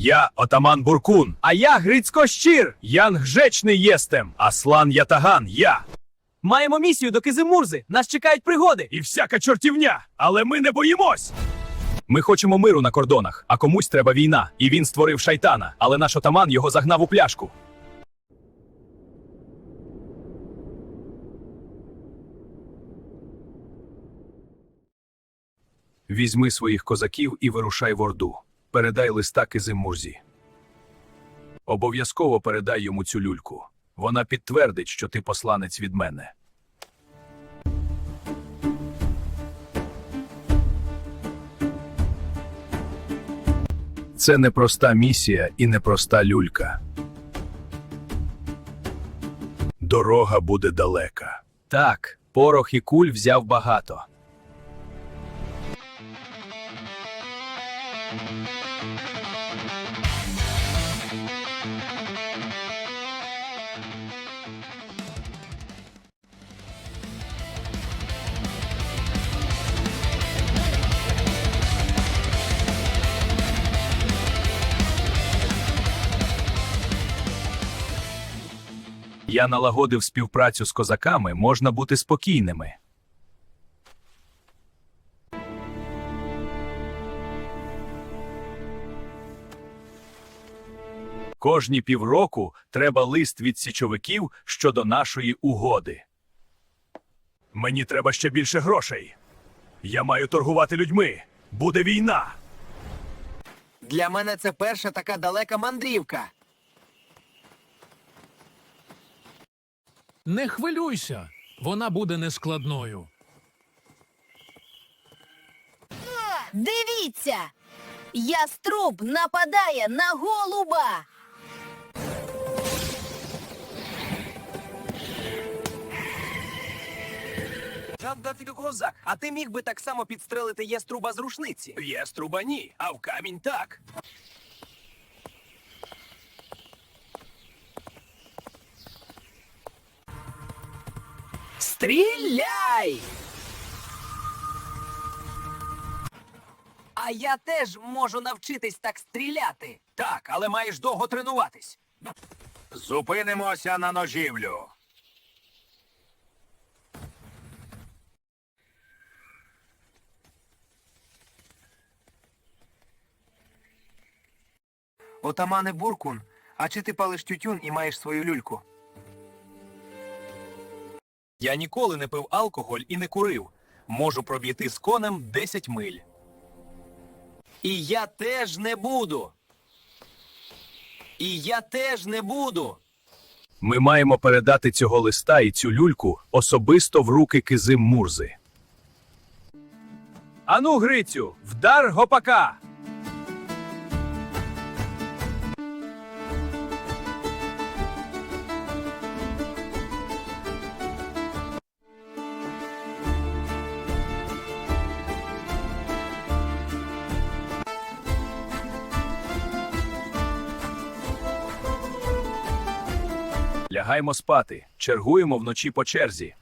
Я отаман Буркун. А я Грицько Щир. Ян Гжечний єстем. Аслан Ятаган, я. Маємо місію до Кизимурзи. Нас чекають пригоди. І всяка чортівня. Але ми не боїмось. Ми хочемо миру на кордонах, а комусь треба війна. І він створив шайтана, але наш отаман його загнав у пляшку. Візьми своїх козаків і вирушай в Орду. Передай листа Кизимурзі. Обов'язково передай йому цю люльку. Вона підтвердить, що ти посланець від мене. Це непроста місія і непроста люлька. Дорога буде далека. Так, порох і куль взяв багато. Я налагодив співпрацю з козаками, можна бути спокійними. Кожні півроку треба лист від січовиків щодо нашої угоди. Мені треба ще більше грошей. Я маю торгувати людьми. Буде війна. Для мене це перша така далека мандрівка. Не хвилюйся, вона буде нескладною. Дивіться! Яструб нападає на голуба. Жадда козак, а ти міг би так само підстрелити яструба з рушниці. Яструба ні, а в камінь так. Стріляй! А я теж можу навчитись так стріляти. Так, але маєш довго тренуватись. Зупинимося на ножівлю. Отамане Буркун, а чи ти палиш тютюн і маєш свою люльку? Я ніколи не пив алкоголь і не курив. Можу проб'їти з конем 10 миль. І я теж не буду. І я теж не буду. Ми маємо передати цього листа і цю люльку особисто в руки Кизим Мурзи. Ану, Грицю, вдар гопака. Лягаймо спати, чергуємо вночі по черзі.